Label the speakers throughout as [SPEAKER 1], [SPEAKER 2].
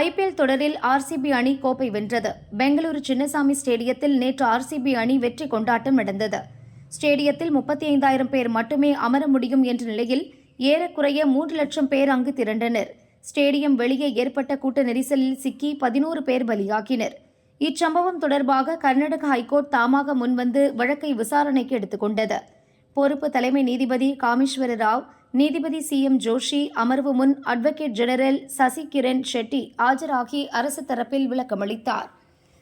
[SPEAKER 1] IPL தொடரில் RCB அணி கோப்பை வென்றது. பெங்களூரு சின்னசாமி ஸ்டேடியத்தில் நேற்று ஆர்சிபி அணி வெற்றி கொண்டாட்டம் நடந்தது. ஸ்டேடியத்தில் முப்பத்தி ஐந்தாயிரம் பேர் மட்டுமே அமர முடியும் என்ற நிலையில் ஏறக்குறைய மூன்று லட்சம் பேர் அங்கு திரண்டனர். ஸ்டேடியம் வெளியே ஏற்பட்ட கூட்ட நெரிசலில் சிக்கி பதினோரு பேர் பலியாகினர். இச்சம்பவம் தொடர்பாக கர்நாடக ஹைகோர்ட் தாமாக முன்வந்து வழக்கை விசாரணைக்கு எடுத்துக்கொண்டது. பொறுப்பு தலைமை நீதிபதி காமேஸ்வர ராவ் நீதிபதி சி எம் ஜோஷி அமர்வு முன் அட்வொகேட் ஜெனரல் சசி கிரண் ஷெட்டி ஆஜராகி அரசு தரப்பில் விளக்கமளித்தார்.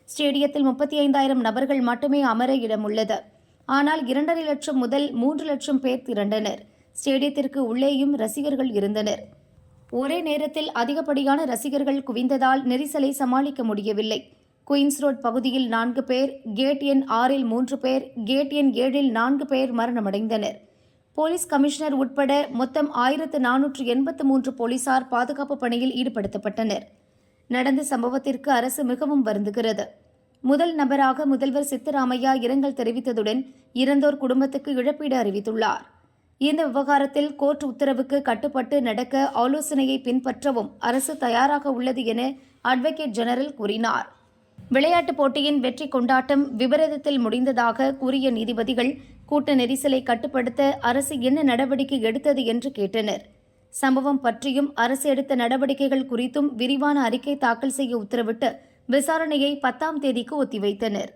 [SPEAKER 1] ஸ்டேடியத்தில் முப்பத்தி ஐந்தாயிரம் நபர்கள் மட்டுமே அமர இடம் உள்ளது ஆனால் இரண்டரை லட்சம் முதல் மூன்று லட்சம் பேர் திரண்டனர். ஸ்டேடியத்திற்கு உள்ளேயும் ரசிகர்கள் இருந்தனர். ஒரே நேரத்தில் அதிகப்படியான ரசிகர்கள் குவிந்ததால் நெரிசலை சமாளிக்க முடியவில்லை. குயின்ஸ் ரோட் பகுதியில் நான்கு பேர் கேட் எண் ஆறில் மூன்று பேர் கேட் எண் ஏழில் நான்கு பேர் மரணமடைந்தனர். போலீஸ் கமிஷனர் உட்பட மொத்தம் ஆயிரத்து நானூற்று எண்பத்து மூன்று போலீசார் பாதுகாப்பு பணியில் ஈடுபடுத்தப்பட்டனர். நடந்த சம்பவத்திற்கு அரசு மிகவும் வருந்துகிறது. முதல் நபராக முதல்வர் சித்தராமையா இரங்கல் தெரிவித்ததுடன் இறந்தோர் குடும்பத்துக்கு இழப்பீடு அறிவித்துள்ளார். இந்த விவகாரத்தில் கோர்ட் உத்தரவுக்கு கட்டுப்பட்டு நடக்க ஆலோசனையை பின்பற்றவும் அரசு தயாராக உள்ளது என அட்வொகேட் ஜெனரல் கூறினார். விளையாட்டுப் போட்டியின் வெற்றி கொண்டாட்டம் விபரீதத்தில் முடிந்ததாக கூறிய நீதிபதிகள் கூட்ட நெரிசலை கட்டுப்படுத்த அரசு என்ன நடவடிக்கை எடுத்தது என்று கேட்டனர். சம்பவம் பற்றியும் அரசு எடுத்த நடவடிக்கைகள் குறித்தும் விரிவான அறிக்கை தாக்கல் செய்ய உத்தரவிட்டு விசாரணையை பத்தாம் தேதிக்கு ஒத்திவைத்தனர்.